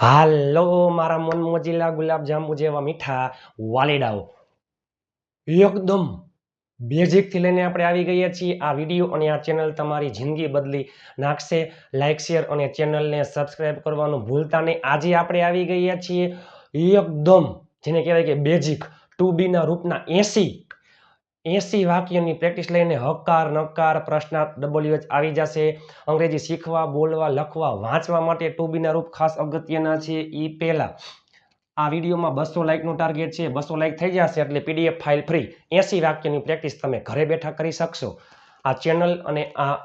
હાલો, મારા મન મોજીલા ગુલાબજાંબુ જેવા મીઠા વાલીડાઓ. એકદમ બેઝિકથી લઈને આપણે આવી ગયા છીએ આ વીડિયો અને આ ચેનલ તમારી જિંદગી બદલી નાખશે. લાઇક શેર અને ચેનલને સબસ્ક્રાઈબ કરવાનું ભૂલતા નહીં. આજે આપણે આવી ગયા છીએ એકદમ જેને કહેવાય કે બેઝિક ટુ બીના રૂપના એસી એસી વાક્યની પ્રેક્ટિસ લઈને હકાર, નકાર, પ્રશ્નાર્થ ડબલ્યુએચ આવી જશે. અંગ્રેજી શીખવા, બોલવા, લખવા, વાંચવા માટે ટુ બીના રૂપ ખાસ અગત્યના છે એ પહેલાં. આ વિડીયોમાં બસો લાઇકનું ટાર્ગેટ છે. બસો લાઇક થઈ જશે એટલે પીડીએફ ફાઇલ ફ્રી. એસી વાક્યની પ્રેક્ટિસ તમે ઘરે બેઠા કરી શકશો. આ ચેનલ અને આ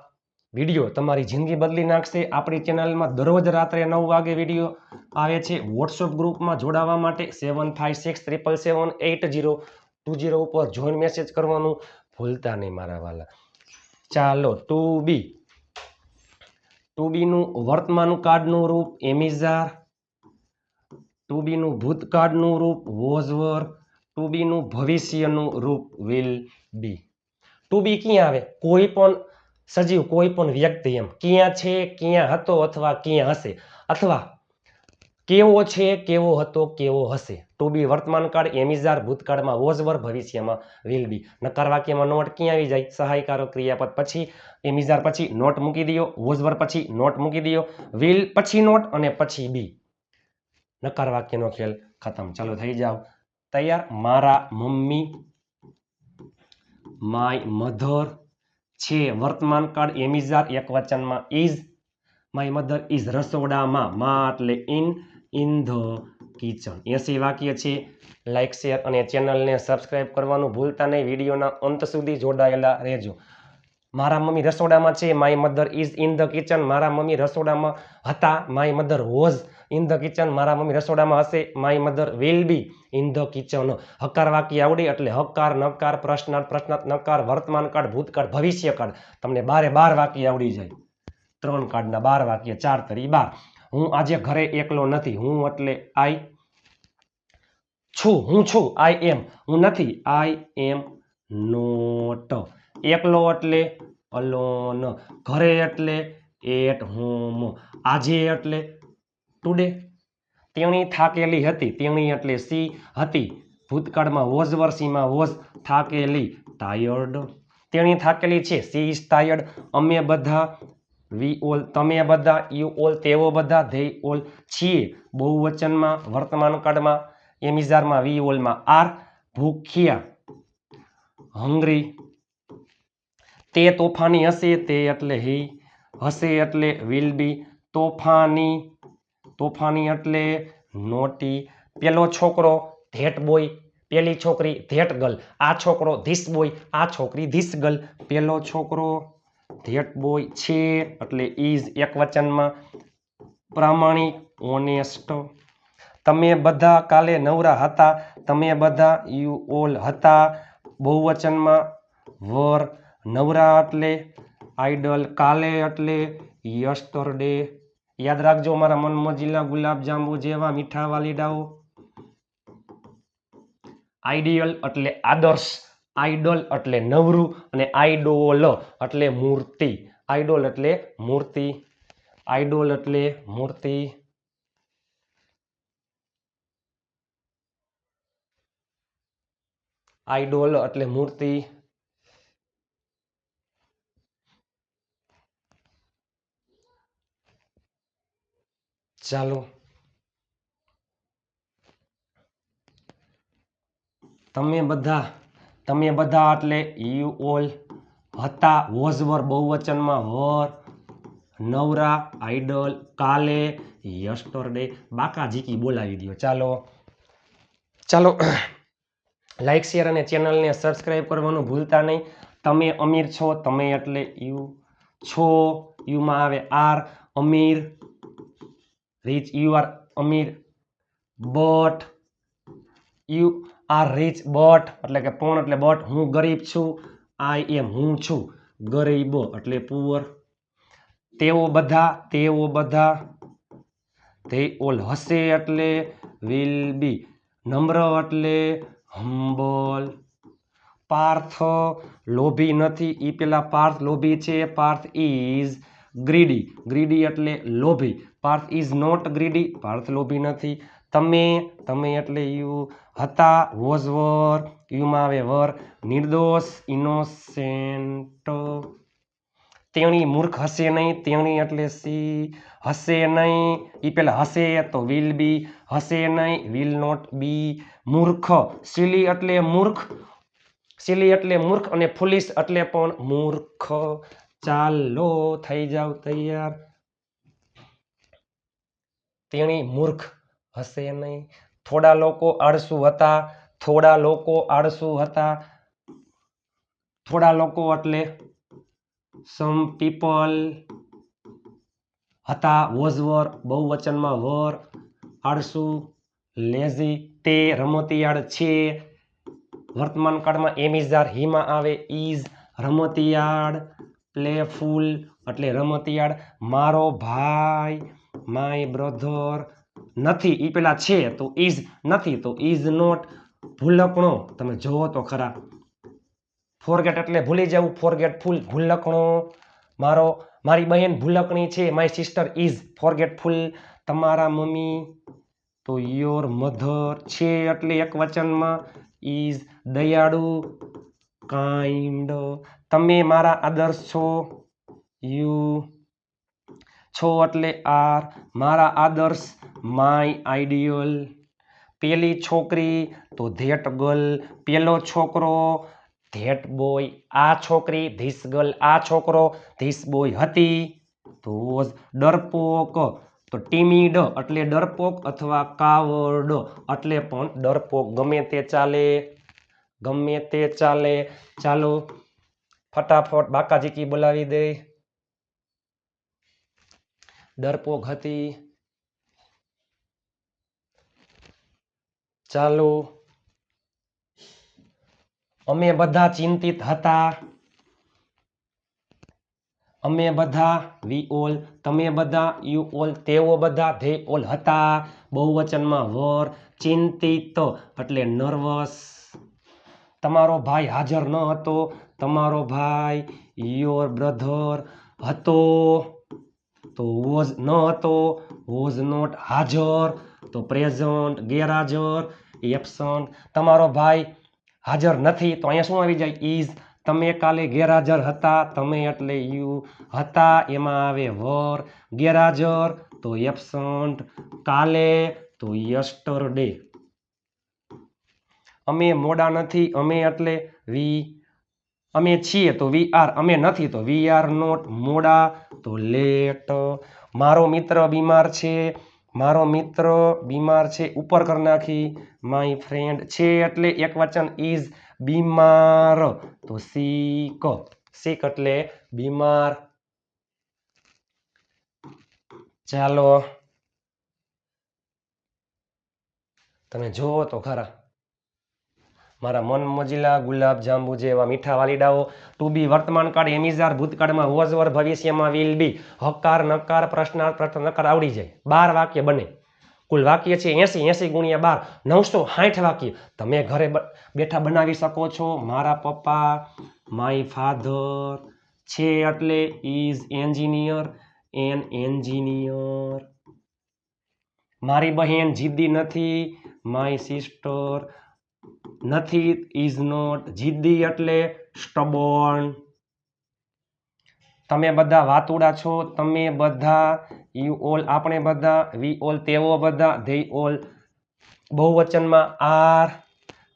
વીડિયો તમારી જિંદગી બદલી નાખશે. આપણી ચેનલમાં દરરોજ રાત્રે નવ વાગે વીડિયો આવે છે. વોટ્સઅપ ગ્રુપમાં જોડાવા માટે seven five six triple seven eight zero two zero ઉપર જોઈન મેસેજ કરવાનું? ભૂલતા નહીં મારા વાલા. ચાલો ટુ બી ટુ બીનું વર્તમાન કાર્ડનું રૂપ એમિઝાર. ટુ બીનું ભૂતકાળનું રૂપ વોઝવર. ટુ બીનું ભવિષ્યનું રૂપ વિલ બી. ટુ બી ક્યાં આવે? કોઈ પણ સજીવ, કોઈ પણ વ્યક્તિ એમ. ક્યાં છે, ક્યાં હતો અથવા ક્યાં હશે? અથવા કેવો છે, કેવો હતો, કેવો હશે? ટુ બી વર્તમાન કાળ એમિઝાર ભૂતકાળમાં વોઝવર ભવિષ્યમાં વિલ બી નકાર વાક્યમાં નોટ ક્યાં આવી જાય? સહાયકારો ક્રિયાપદ પછી એમિઝાર પછી નોટ મૂકી દો વોઝવર પછી નોટ મૂકી દો વિલ પછી નોટ અને પછી બી નકાર વાક્યનો ખેલ ખતમ. ચાલો થઈ જાવ તૈયાર? મારા મમ્મી માય મધર છે. વર્તમાન કાળ એમિઝાર એક વચનમાં ઇઝ માય મધર ઇઝ રસોડામાં. માં એટલે ઇન ઇન ધ કિચન. એસી વાક્ય છે લાઇક શેર અને ચેનલને સબસ્ક્રાઈબ કરવાનું ભૂલતા નહીં. વિડીયોના અંત સુધી જોડાયેલા રહેજો. મારા મમ્મી રસોડામાં છે. My mother is in the kitchen મારા મમ્મી રસોડામાં હતા. My mother was in the kitchen મારા મમ્મી રસોડામાં હશે. My mother will be in the kitchen હકાર વાક્ય આવડી એટલે હકાર, નકાર, પ્રશ્નાર્થ પ્રશ્નાર્થ, નકાર, વર્તમાન કાળ, ભૂતકાળ ભવિષ્ય કાળ તમને બારે બાર વાક્ય આવડી જાય. ત્રણ કાર્ડના બાર વાક્ય, ચાર તરી બાર. હું આજે ઘરે એકલો નથી. હું એટલે આઈ છું, હું છું આઈ એમ હું નથી આઈ એમ નોટ એકલો એટલે અલોન ઘરે એટલે એટ હોમ આજે એટલે ટુડે તેણી થાકેલી હતી, તેણી એટલે સી હતી. ભૂતકાળમાં વોઝ, વર્ષીમાં વોઝ, થાકેલી ટાયર્ડ તેણી થાકેલી છે સી ઇઝ ટાયર્ડ અમે બધા વી ઓલ તમે બધા યુ ઓલ તેઓ બધા ધે ઓલ છીએ. બહુવચનમાં, વર્તમાન કાળમાં એમિઝારમાં વી ઓલમાં આર ભૂખ્યા હંગ્રી તે તોફાની હશે તે એટલે હી હશે એટલે વિલ બી તોફાની. તોફાની એટલે નોટી પેલો છોકરો ધેટ બોય પેલી છોકરી ધેટ ગર્લ આ છોકરો ધીસ બોય આ છોકરી ધીસ ગર્લ પેલો છોકરો ધેટ બોય છે એટલે ઇઝ એક વચનમાં પ્રામાણિક ઓનેસ્ટ તમે બધા કાલે નવરા હતા, તમે બધા યુ ઓલ હતા. બહુવચનમાં વર નવરા એટલે આઈડલ, કાલે એટલે યસ્ટરડે. યાદ રાખજો મારા મનમોજીલા ગુલાબજાંબુ જેવા મીઠા વાલીડાઓ. આઈડિયલ એટલે આદર્શ, આઈડોલ એટલે નવરું અને આઈડોલ એટલે મૂર્તિ. આઈડોલ એટલે મૂર્તિ. આઈડોલ એટલે મૂર્તિ. આઈડોલ એટલે મૂર્તિ. ચાલો. તમે બધા તમે બધા એટલે યુ ઓલ હતા, વોઝ વર બહુવચનમાં વર, નવરા, આઈડલ, કાલે, યસ્ટરડે બાકા જીકી બોલાવી દો ચાલો. ચાલો. લાઈક શેર અને ચેનલને સબસ્ક્રાઈબ કરવાનું ભૂલતા નહીં. તમે અમીર છો, તમે એટલે યુ છો. યુમાં આવે આર અમીર. Rich you are Amir. But you are rich but એટલે કે પોણ એટલે બટ હું ગરીબ છું. આઈ એમ હું છું. ગરીબો, એટલે પુઅર તેઓ બધા તેઓ બધા. તે ઓલ હશે એટલે વિલ બી નમ્ર એટલે હમ્બલ પાર્થ લોભી નથી એ પેલા પાર્થ લોભી છે, પાર્થ ઇઝ ગ્રીડી. ગ્રીડી એટલે લોભી. Parth is not greedy, Parth લોભી નથી. તમે તમે એટલે યુ હતા, વોઝ વર યુમાં આવે વર. નિર્દોષ, ઇનોસેન્ટ. તેણી મૂર્ખ હશે નહીં, તેણી એટલે સી હશે નહીં એ પેલા હશે તો વિલ બી હશે નહીં વિલ નોટ બી મૂર્ખ સિલી એટલે મૂર્ખ સિલી એટલે મૂર્ખ અને ફુલિશ એટલે પણ મૂર્ખ. ચાલો, થઈ જાવ તૈયાર. તેણી મૂર્ખ હશે નહીં થોડા લોકો આળસુ હતા, થોડા લોકો આળસુ હતા. થોડા લોકો એટલે સમ પીપલ હતા. વોઝ વર, બહુવચનમાં વર, આળસુ, લેઝી, તે રમતિયાળ છે. વર્તમાન કાળમાં એમ ઇઝ આર હીમાં આવે ઇઝ રમતિયાળ પ્લેફુલ એટલે રમતિયાળ મારો ભાઈ, માય બ્રધર નથી એ પેલા છે, તો ઇઝ નથી, તો ઇઝ નોટ ભૂલકણો. તમે જોવો તો ખરા. ફોરગેટ એટલે ભૂલી જવું ફોરગેટફુલ ભૂલકણો. મારો મારી બહેન ભૂલકણી છે માય સિસ્ટર ઇઝ ફોરગેટફુલ તમારા મમ્મી તો યોર મધર છે એટલે એક વચનમાં ઇઝ દયાળુ કાઇન્ડ તમે મારા આદર્શ છો યુ છો એટલે આર મારા આદર્શ માય આઈડિયલ પેલી છોકરી તો ધેટ ગર્લ પેલો છોકરો ધેટ બોય આ છોકરી, ધીસ ગર્લ આ છોકરો, ધીસ બોય હતી. તો વોઝ ડરપોક. તો ટીમીડ એટલે ડરપોક અથવા કાવડ. એટલે પણ ડરપોક ગમે તે ચાલે, ગમે તે ચાલે. ચાલો, ફટાફટ બાકાજીકી બોલાવી દે. ડરપોક હતી. ચાલો અમે બધા ચિંતિત હતા. અમે બધા વી ઓલ તમે બધા યુ ઓલ તેઓ બધા ધે ઓલ હતા. બહુવચનમાં વર, ચિંતિત, એટલે નર્વસ તમારો ભાઈ હાજર ન હતો. તમારો ભાઈ યોર બ્રધર હતો. તો વોઝ ન હતો. વોઝ નોટ હાજર. તો પ્રેઝન્ટ ગેરહાજર એબસન્ટ તમારો ભાઈ હાજર નથી, તો અહીંયા શું આવી જાય? ઇઝ તમે કાલે ગેરહાજર હતા, તમે એટલે યુ હતા, એમાં આવે વર, ગેરહાજર, તો એબસન્ટ, કાલે, તો યસ્ટરડે. અમે મોડા નથી, અમે એટલે વી, અમે છીએ તો વી આર, અમે નથી તો વી આર નોટ મોડા, તો લેટ. મારો મિત્ર બીમાર છે, મારો મિત્ર બીમાર છે, ઉપર કરી નાખી. માય ફ્રેન્ડ છે એટલે એક વચન ઇઝ બીમાર. તો સીક. સીક એટલે બીમાર. ચાલો. તમે જુઓ તો ખરા. મારા મન મોજીલા ગુલાબ જાંબુ જેવા મીઠા વાલીડાઓ ટુ બી વર્તમાન કાળ એમિઝાર ભૂતકાળમાં વોઝ વર ભવિષ્યમાં વિલ બી હકાર, નકાર, પ્રશ્નાર્થ પ્રશ્ન નકાર આવડી જાય. બાર વાક્ય બને. કુલ વાક્ય છે, એસી એસી ગુણ્યા બાર, નવસો સાઠ વાક્ય. તમે ઘરે બેઠા બનાવી શકો છો, મારા પપ્પા માય ફાધર છે એટલે ઇઝ એન્જિનિયર એન એન્જિનિયર મારી બહેન જીદ્દી નથી માય સિસ્ટર નથી ઇઝ નોટ જીદ્દી એટલે સ્ટબોર્ન તમે બધા વાતુડા છો, તમે બધા યુ ઓલ આપણે બધા, વી ઓલ તેઓ બધા, ધે ઓલ બહુવચનમાં આર,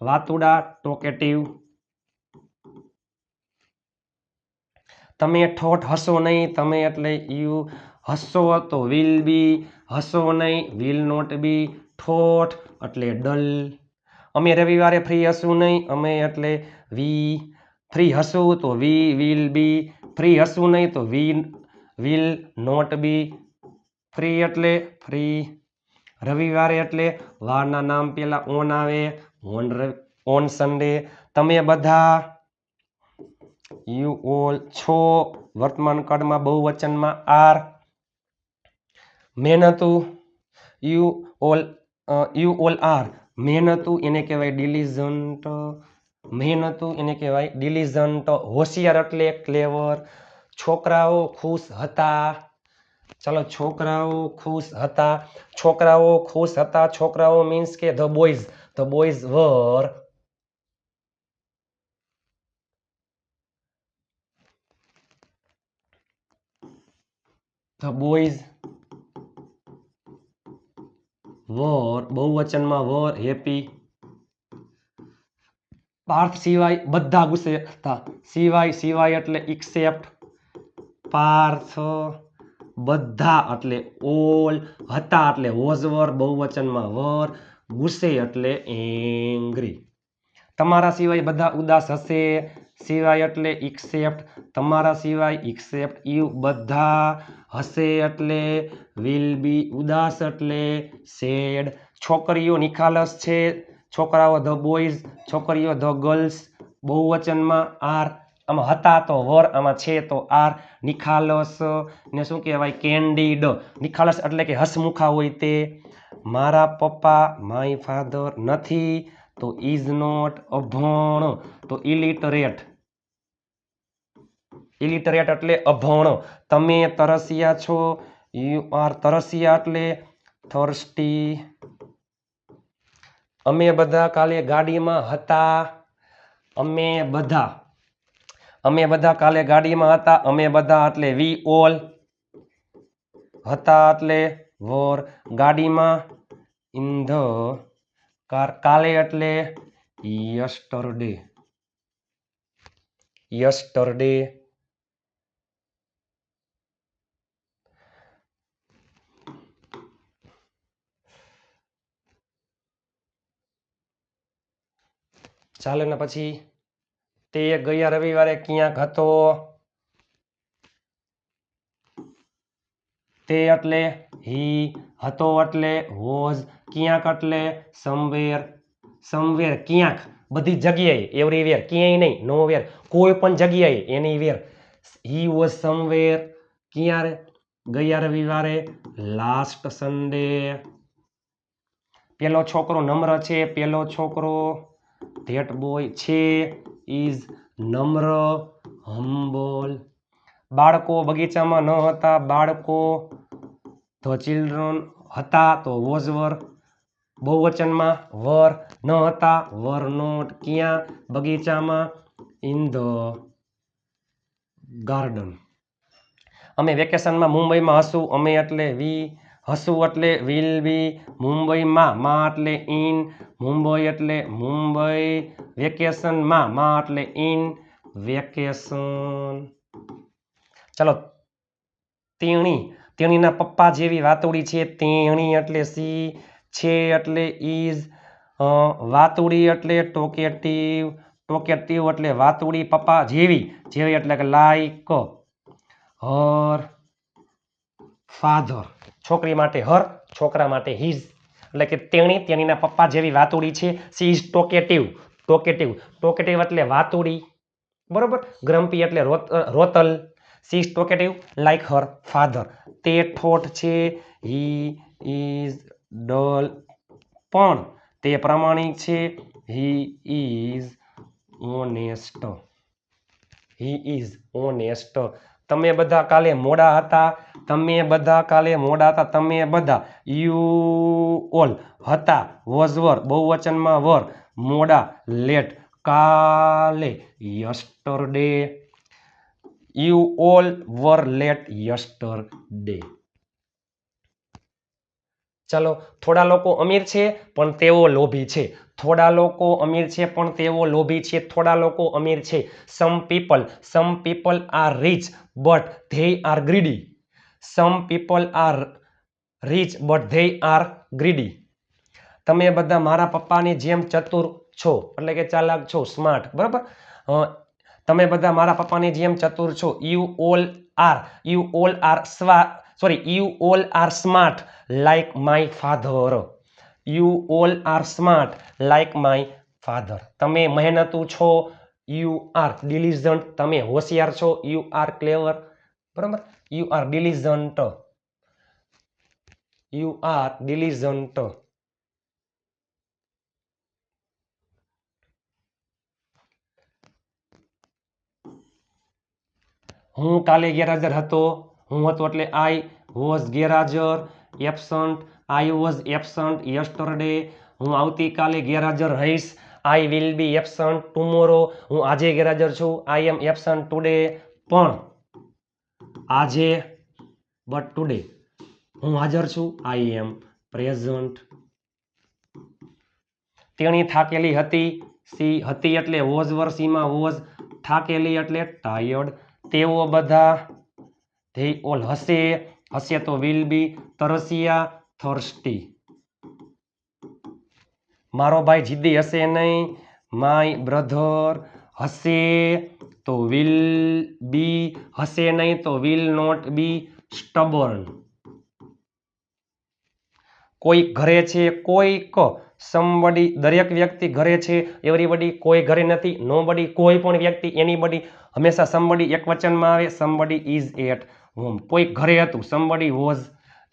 વાતુડા, ટોકેટિવ. તમે ઠોઠ હસો નહીં, તમે એટલે યુ હસો તો વિલ બી હસો નહીં વિલ નોટ બી ઠોઠ એટલે ડલ. અમે રવિવારે ફ્રી હશું નહીં, અમે એટલે વી ફ્રી હશું તો વી વિલ બી ફ્રી હશું નહીં તો we will not be free એટલે ફ્રી. રવિવારે એટલે વારના નામ પેલા ઓન આવે, ઓન ઓન સન્ડે. તમે બધા યુ ઓલ છો, વર્તમાન કાળમાં બહુવચનમાં આર. મહેનતુ, you all you all are. મહેનતુ એને કહેવાય ડિલિઝન્ટ મહેનતુ એને કહેવાય ડિલિઝન્ટ હોશિયાર એટલે ક્લેવર. છોકરાઓ ખુશ હતા. ચલો છોકરાઓ ખુશ હતા. છોકરાઓ ખુશ હતા. છોકરાઓ મીન્સ કે the boys the boys were the boys were બહુવચનમાં were happy Parth સિવાય બધા ગુસ્સે હતા. સિવાય સિવાય એટલે ઇક્સેપ્ટ પાર્થ બધા એટલે ઓલ હતા એટલે વોઝ વર બહુવચનમાં વર, ગુસ્સે એટલે એંગ્રી. તમારા સિવાય બધા ઉદાસ હશે, સિવાય એટલે ઇક્સેપ્ટ. તમારા સિવાય ઇક્સેપ્ટ યુ બધા હશે એટલે વિલ બી ઉદાસ એટલે સેડ. છોકરીઓ નિખાલસ છે, છોકરાઓ ધ બોયઝ, છોકરીઓ ધ ગર્લ્સ. બહુવચનમાં આર આમાં હતા તો વર, આમાં છે તો આર, નિખાલસ, ને શું કહેવાય, કેન્ડીડ. નિખાલસ એટલે કે હસમુખા હોય તે. મારા પપ્પા, માય ફાધર નથી, તો ઇઝ નોટ અભણ તો ઇલિટરેટ. ઇલિટરેટ એટલે અભણ તમે તરસ્યા છો, યુ આર તરસ્યા એટલે થર્સ્ટી. અમે બધા કાલે ગાડીમાં હતા. અમે બધા. અમે બધા કાલે ગાડીમાં હતા, અમે બધા એટલે વી ઓલ હતા એટલે વોર ગાડીમાં ઇન ધ કાર, કાલે એટલે યસ્ટરડે. યસ્ટરડે. ચાલે ને પછી તે ગયા રવિવારે ક્યાંક હતો? તે એટલે હી હતો એટલે વોઝ ક્યાંક એટલે સમવેર સમવેર ક્યાંક? બધી જગ્યાએ એવરીવેર ક્યાંય નહીં નો વેર કોઈ પણ જગ્યાએ એની વેર હી વોઝ સમવેર ક્યારે? ગયા રવિવારે લાસ્ટ સન્ડે પેલો છોકરો નમ્ર છે, પેલો છોકરો ધેટ બોય છે. ઇઝ નમ્ર, હમ્બોલ. બાળકો બગીચામાં ન હતા, બાળકો ધ ચિલ્ડ્રન હતા તો વોઝ વર બહુવચનમાં વર ન હતા, વર નોટ. ક્યાં? બગીચામાં ઇન ધ ગાર્ડન. અમે વેકેશનમાં મુંબઈમાં હશું, અમે એટલે વી હશું એટલે વિલ બી મુંબઈમાં માં એટલે ઇન મુંબઈ એટલે મુંબઈ વેકેશનમાં માં એટલે ઇન વેકેશન ચલો, તેણી, તેણીના પપ્પા જેવી વાતોડી છે, તેણી એટલે સી છે એટલે ઇઝ વાતુડી એટલે ટોકેટિવ ટોકેટિવ એટલે વાતુડી પપ્પા જેવી જેવી એટલે કે લાઈક હર. ફાધર છોકરી માટે હર, છોકરા માટે હિઝ એટલે કે તેણી તેણીના પપ્પા જેવી વાતુડી છે. She is talkative talkative talkative એટલે વાતુડી. બરોબર? ગ્રમ્પી એટલે રોત રોતલ. She is talkative like her father તે ઠોઠ છે. હી ઇઝ ડલ પણ તે પ્રમાણિક છે. He is honest he is honest તમે બધા કાલે મોડા હતા, તમે બધા કાલે મોડા હતા, તમે બધા યુ ઓલ હતા, વોઝ વર, બહુવચનમાં વર, મોડા, લેટ, કાલે, yesterday. You all were late yesterday. ચાલો, થોડા લોકો અમીર છે, પણ તેઓ લોભી છે. થોડા લોકો અમીર છે, પણ તેઓ લોભી છે. થોડા લોકો અમીર છે. Some people some people are rich but they are greedy some people are rich but they are greedy તમે બધા મારા પપ્પાની જેમ ચતુર છો, એટલે કે ચાલાક છો સ્માર્ટ બરાબર? તમે બધા મારા પપ્પાની જેમ ચતુર છો. You all are you all are સ્વા sorry you all are smart like my father you all are smart like my father તમે મહેનતુ છો યુ આર ડિલિજન્ટ તમે હોશિયાર છો યુ આર ક્લેવર બરાબર? You are diligent you are diligent હું કાલે ગેરહાજર હતો. હું હતો એટલે આઈ વોઝ ગેરહાજર absent I was absent yesterday હું આવતીકાલે ગેરહાજર રહીશ. I will be absent tomorrow હું આજે ગેરહાજર છું. આઈ એમ એબસન્ટ ટુડે પણ આજે બટ ટુડે હું હાજર છું. આઈ એમ પ્રેઝન્ટ તેણી થાકેલી હતી. સી હતી એટલે વોઝ વર્ષીમાં વોઝ થાકેલી એટલે ટાયર્ડ તેઓ બધા ધે ઓલ હશે હશે તો વિલ બી તરસિયા. થર્સ્ટી મારો ભાઈ જીદ્દી હશે નહીં. માય બ્રધર હશે તો વિલ બી. હશે નહીં તો વિલ નોટ બી. સ્ટબર્ન. કોઈક ઘરે છે, કોઈક સમબડી દરેક વ્યક્તિ ઘરે છે એવરીબડી કોઈ ઘરે નથી નો બડી કોઈ પણ વ્યક્તિ એની બડી હંમેશા સમબડી એક વચનમાં આવે સમબડી ઇઝ એટ હોમ કોઈક ઘરે હતું સમબડી વોઝ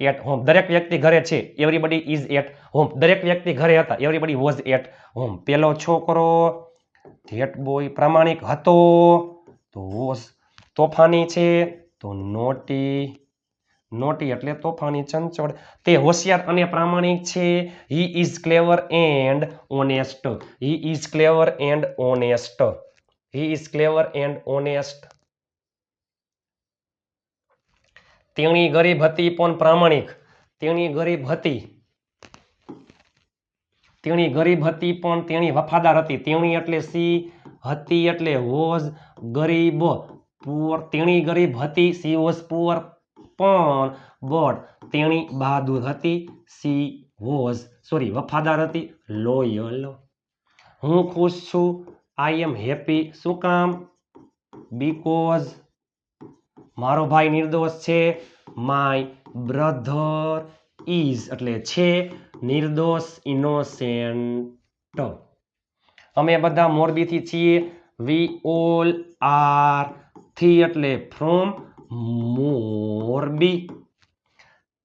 એટ હોમ દરેક વ્યક્તિ ઘરે છે. એવરીબડી ઇઝ એટ હોમ દરેક વ્યક્તિ ઘરે હતા. એવરીબડી વોઝ એટ હોમ પેલો છોકરો ધેટ બોય પ્રામાણિક હતો. તો વોઝ તોફાની છે. તો નોટી નોટી એટલે તોફાની ચંચળ. તે હોશિયાર અને પ્રામાણિક છે. He is clever and honest he is clever and honest he is clever and honest તેણી ગરીબ હતી પણ પ્રામાણિક. તેણી ગરીબ હતી. તેણી ગરીબ હતી પણ તેણી વફાદાર હતી. તેણી એટલે સી હતી એટલે વોઝ ગરીબ પુઅર. તેણી ગરીબ હતી સી વોઝ પુઅર પણ બટ તેણી બહાદુર હતી સી વોઝ સોરી વફાદાર હતી લોયલ હું ખુશ છું આઈ એમ હેપી શું કામ? બીકોઝ મારો ભાઈ નિર્દોષ છે. માય બ્રધર ઇઝ એટલે છે નિર્દોષ ઇનોસેન્ટ અમે બધા મોરબીથી છીએ. વી ઓલ આરથી એટલે ફ્રોમ મોરબી.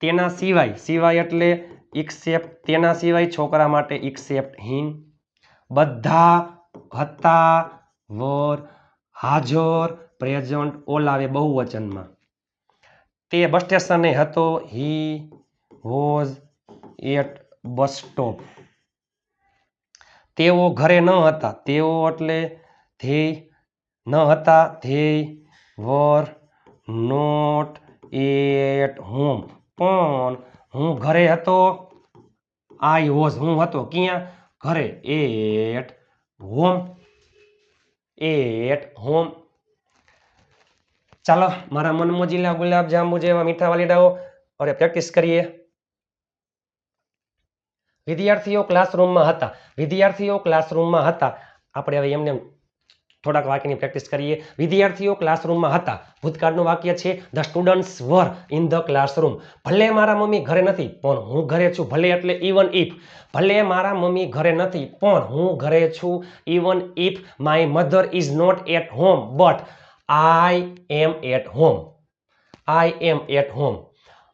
તેના સિવાય સિવાય એટલે ઇક્સેપ્ટ તેના સિવાય છોકરા માટે ઇક્સેપ્ટ હિન બધા હતા, વર, હાજર પ્રેઝન્ટ ઓલ આવે બહુવચનમાં. તે બસ સ્ટેશને હતો. He was at bus stop. તેઓ ઘરે ન હતા. તેઓ એટલે ધ્યેય ન હતા. ધ્યેય વર નોટ એટ હોમ. પણ હું ઘરે હતો. આઈ વોઝ હું હતો. ક્યાં? ઘરે. At home. At home. ચાલો, મારા મનમોજીલા ગુલાબ જાંબુ જેવા મીઠા વાલીડાઓ, હવે પ્રેક્ટિસ કરીએ. વિદ્યાર્થીઓ ક્લાસરૂમમાં હતા. વિદ્યાર્થીઓ ક્લાસરૂમમાં હતા. આપણે હવે એમને થોડાક વાક્યની પ્રેક્ટિસ કરીએ. વિદ્યાર્થીઓ ક્લાસરૂમમાં હતા. ભૂતકાળનું વાક્ય છે the students were in the classroom ભલે મારા મમ્મી ઘરે નથી, પણ હું ઘરે છું. ભલે એટલે ઇવન ઇફ ભલે મારા મમ્મી ઘરે નથી, પણ હું ઘરે છું. Even if my mother is not at home but I am at home I am at home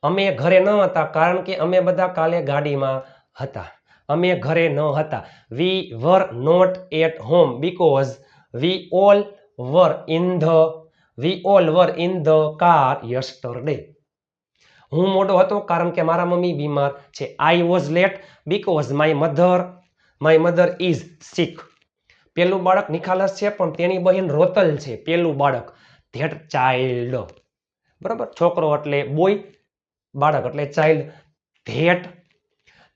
અમે ઘરે ન હતા, કારણ કે અમે બધા કાલે ગાડીમાં હતા. અમે ઘરે ન હતા. We were not at home because we all were in the we all were in the car yesterday હું મોટો હતો કારણ કે મારા મમ્મી બીમાર છે. I was late because my mother my mother is sick પેલું બાળક નિખાલસ છે, પણ તેની બહેન રોતલ છે. પેલું બાળક ધેટ ચાઇલ્ડ. બરાબર? છોકરો એટલે બોય, બાળક એટલે child. That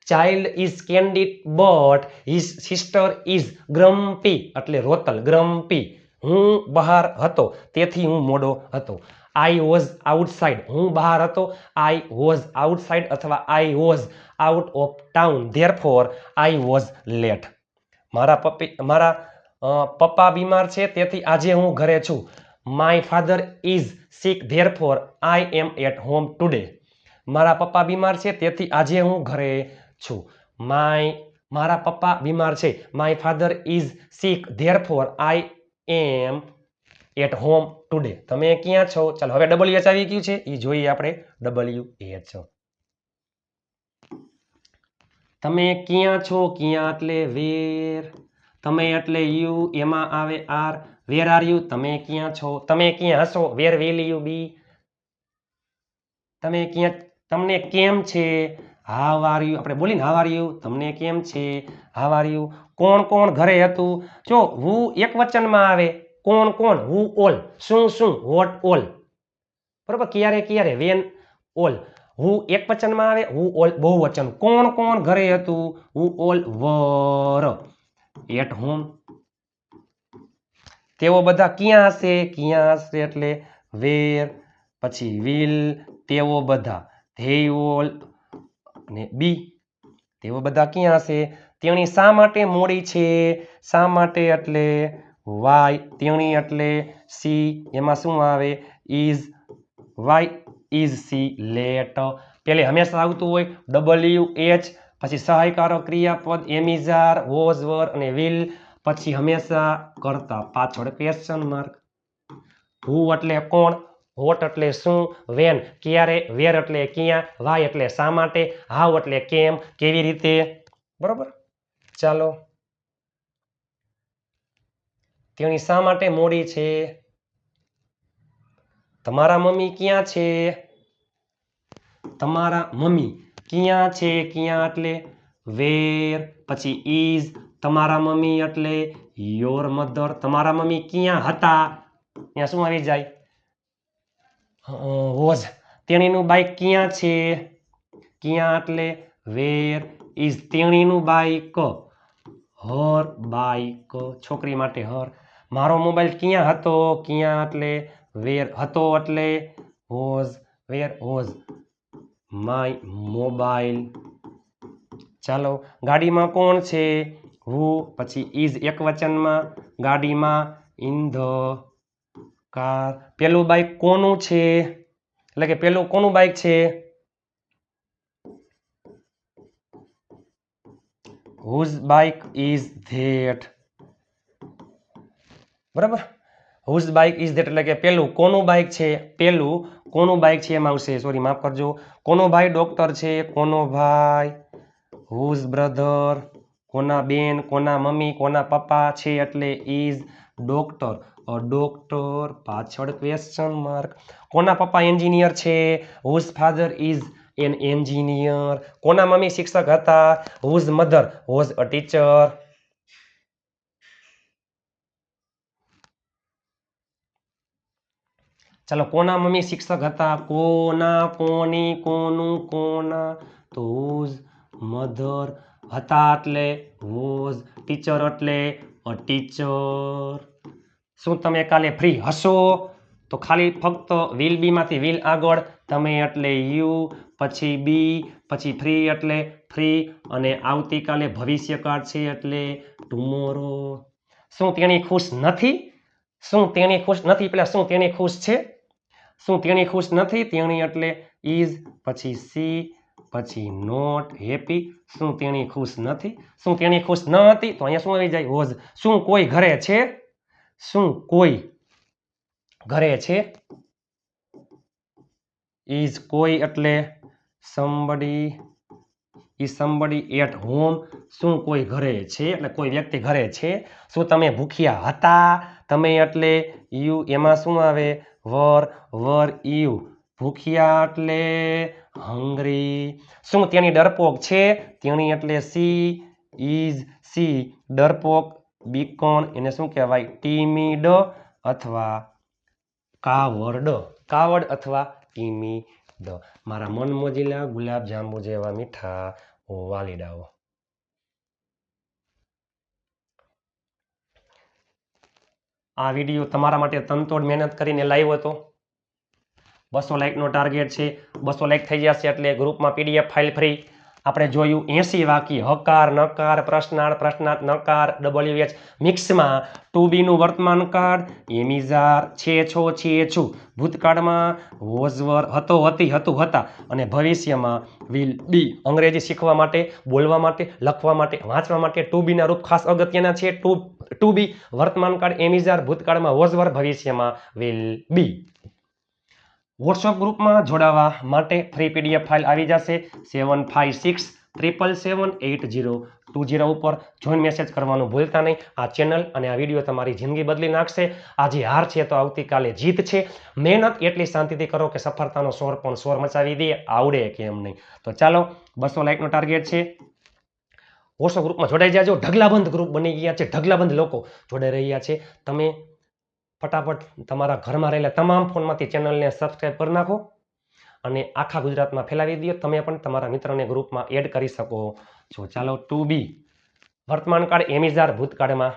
child is candid, but his sister is grumpy, એટલે રોતલ, ગ્રમ્પી. હું બહાર હતો, તેથી હું મોડો હતો. આઈ વોઝ આઉટસાઇડ હું બહાર હતો. આઈ વોઝ આઉટસાઇડ અથવા I was out of town therefore I was late મારા પપ્પી, મારા પપ્પા બીમાર છે, તેથી આજે હું ઘરે છું. My father is sick therefore I am at home today મારા પપ્પા બીમાર છે, તેથી આજે હું ઘરે છું. માય મારા પપ્પા બીમાર છે. My father is sick therefore I am at home today તમે ક્યાં છો? ચાલો, હવે ડબલ્યુ એચ આવી ગયું છે. એ જોઈએ આપણે ડબલ્યુ એચ તમે ક્યાં છો? ક્યાં એટલે વેર? તમે એટલે યુ, એમાં આવે આર. વેર આર યુ તમે ક્યાં છો? તમે ક્યાં હશો? વેર વિલ યુ બી તમે ક્યાં, તમને કેમ છે? હાવ આર યુ આપણે બોલીને હાવ આર યુ તમને કેમ છે? હાવ આર યુ કોણ કોણ ઘરે હતું? જો હું એક વચનમાં આવે. કોણ કોણ? હુ ઓલ શું શું? વોટ ઓલ બરોબર? ક્યારે ક્યારે? વેન ઓલ હું એક વચનમાં આવે? હું ઓલ બહુ વચન કોણ કોણ ઘરે હતું? હું ઓલ વર એટ હોમ તેઓ બધા ક્યાં હશે? ક્યાં હશે એટલે વેર પછી વિલ તેઓ બધા ધે ઓલ અને બી તેઓ બધા ક્યાં હશે? તેણી શા માટે મોડી છે? શા માટે એટલે વાય તેણી એટલે સી એમાં શું આવે? Is why is she late પેલે હંમેશા આવતું હોય ડબલ્યુ એચ પછી સહાયકારો ક્રિયાપદ, એમિઝાર વોઝ વર અને વિલ પછી હંમેશા કરતા પાછળ ક્વેશ્ચન માર્ક હુ એટલે કોણ? વોટ એટલે શું? વેન ક્યારે? વેર એટલે ક્યાં? વાય એટલે શા માટે? હાવ એટલે કેમ? કેવી રીતે? બરોબર? ચાલો. તેણી શા માટે મોડી છે? તમારા મમ્મી ક્યાં છે? તમારા મમ્મી ક્યાં છે, ક્યાં એટલે? વેર, પછી ઇઝ તમારા મમ્મી એટલે યોર મધર. તમારા મમ્મી ક્યાં હતા? ત્યાં શું આવી જાય? વોઝ. તેણીનું બાઈક ક્યાં છે? ક્યાં એટલે? વેર ઇઝ તેણીનું બાઈક હર બાઈક. છોકરી માટે હર. મારો મોબાઈલ ક્યાં હતો? ક્યાં એટલે? વેર હતો એટલે? Whose where, was. My mobile. ચાલો, ગાડીમાં કોણ છે? હું, પછી ઇઝ એક વચનમાં, ગાડીમાં ઇન ધ કાર પેલું બાઈક કોનું છે? એટલે કે પેલું કોનું બાઈક છે? હુઝ બાઈક ઇઝ ધેટ બરાબર? હુઝ બાઇક ઇઝ ધેટ એટલે કે પેલું, કોનું બાઈક છે, પેલું, કોનું બાઇક છે એમાં આવશે. સોરી માફ કરજો. કોનો ભાઈ ડોક્ટર છે? કોનો ભાઈ? હુઝ બ્રધર કોના બેન? કોના મમ્મી? કોના પપ્પા છે? એટલે ઇઝ ડોક્ટર ડોક્ટર પાછળ ક્વેશ્ચન માર્ક કોના પપ્પા એન્જિનિયર છે? Whose father is an engineer કોના મમ્મી શિક્ષક હતા? Whose mother was a teacher ચાલો, કોના મમ્મી શિક્ષક હતા? કોના, કોની, કોનું, કોના? તો હુઝ મધર હતા એટલે વોઝ, ટીચર એટલે અ ટીચર. શું તમે કાલે ફ્રી હશો? તો ખાલી ફક્ત વિલ બીમાંથી વિલ આગળ, તમે એટલે યુ, પછી બી, પછી ફ્રી એટલે ફ્રી, અને આવતીકાલે ભવિષ્યકાળ છે એટલે ટુમોરો. શું તેણી ખુશ નથી? શું તેણી ખુશ નથી? પેલા શું તેણી ખુશ છે? શું તેણી ખુશ નથી? તેણી એટલે ઇઝ પછી સી, પછી નોટ, હેપી. શું તેણી ખુશ નથી? શું તેણી ખુશ ન હતી? તો અહીંયા શું આવી જાય? વોઝ શું કોઈ ઘરે છે? શું કોઈ ઘરે છે? ઇઝ કોઈ એટલે somebody is somebody at home શું કોઈ ઘરે છે? એટલે કોઈ વ્યક્તિ ઘરે છે? શું તમે ભૂખ્યા હતા? તમે એટલે યુ એમાં શું આવે? વર વર યુ ભૂખ્યા એટલે હંગરી શું તેની ડરપોક છે? તેણી એટલે સી ઇઝ સી. ડરપોક, બીકોણ, એને શું કહેવાય? ટીમીડ અથવા કાવડ. કાવડ અથવા ટીમીડ. મારા મન મોજીલા ગુલાબ જાંબુ જેવા મીઠા વાલીડાઓ આ વીડિયો તમારા માટે તનતોડ મહેનત કરીને લાવ્યો હતો. બસો લાઇકનો ટાર્ગેટ છે. બસો લાઇક થઈ જશે એટલે ગ્રુપમાં પીડીએફ ફાઇલ ફ્રી આપણે જોયું એસી વાક્ય, હકાર, નકાર, પ્રશ્નાર્થ પ્રશ્નાર્થ, નકાર ડબલ્યુ એચ મિક્સમાં ટુ બીનું વર્તમાન કાળ એમિઝાર છે, છો, છે, છું. ભૂતકાળમાં વોઝવર હતો, હતી, હતું, હતા. અને ભવિષ્યમાં વિલ બી અંગ્રેજી શીખવા માટે, બોલવા માટે, લખવા માટે, વાંચવા માટે ટુ બીના રૂપ ખાસ અગત્યના છે. ટુ ટુ બી વર્તમાન કાળ એમિઝાર ભૂતકાળમાં વોઝવર, ભવિષ્યમાં વિલ બી વોટ્સઅપ ગ્રુપમાં જોડાવા માટે ફ્રી પીડીએફ ફાઇલ આવી જશે. Seven five six triple seven eight zero two zero ઉપર જોઈન મેસેજ કરવાનું ભૂલતા નહીં. આ ચેનલ અને આ વીડિયો તમારી જિંદગી બદલી નાખશે. આજે હાર છે તો આવતીકાલે જીત છે. મહેનત એટલી શાંતિથી કરો કે સફળતાનો સ્વર પણ સ્વર મચાવી દે. આવડે કે એમ નહીં? તો ચાલો, બસો લાઇકનો ટાર્ગેટ છે. વોટ્સઅપ ગ્રુપમાં જોડાઈ જાજો. ઢગલાબંધ ગ્રુપ બની ગયા છે. ઢગલાબંધ લોકો જોડાઈ રહ્યા છે. તમે ફટાફટ તમારા ઘરમાં રહેલા તમામ ફોનમાંથી ચેનલને સબસ્ક્રાઈબ કરી નાખો અને આખા ગુજરાતમાં ફેલાવી દો. તમે પણ તમારા મિત્રોને ગ્રુપમાં એડ કરી શકો. છો ચાલો ટુ બી. વર્તમાનકાળ એમિઝાર ભૂતકાળમાં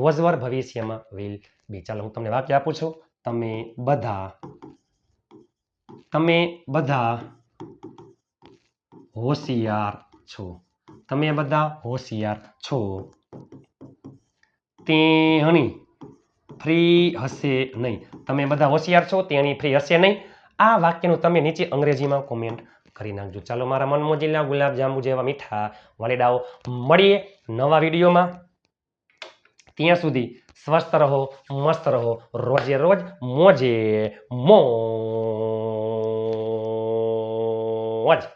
વજવર ભવિષ્યમાં વિલ બી ચાલો હું તમને વાક્ય આપું છું. તમે બધા તમે બધા હોશિયાર છો. તમે બધા હોશિયાર છો. તેણી ફ્રી હશે નહીં. તમે બધા હોશિયાર છો, તેણી ફ્રી હશે નહીં. આ વાક્યનું તમે નીચે અંગ્રેજીમાં કોમેન્ટ કરી નાખજો. ચાલો, મારા મન મોજીલા ગુલાબ જેવા મીઠા વાલીડાઓ મળીએ નવા વિડીયોમાં. ત્યાં સુધી સ્વસ્થ રહો, મસ્ત રહો. રોજે રોજ મોજે મોજ.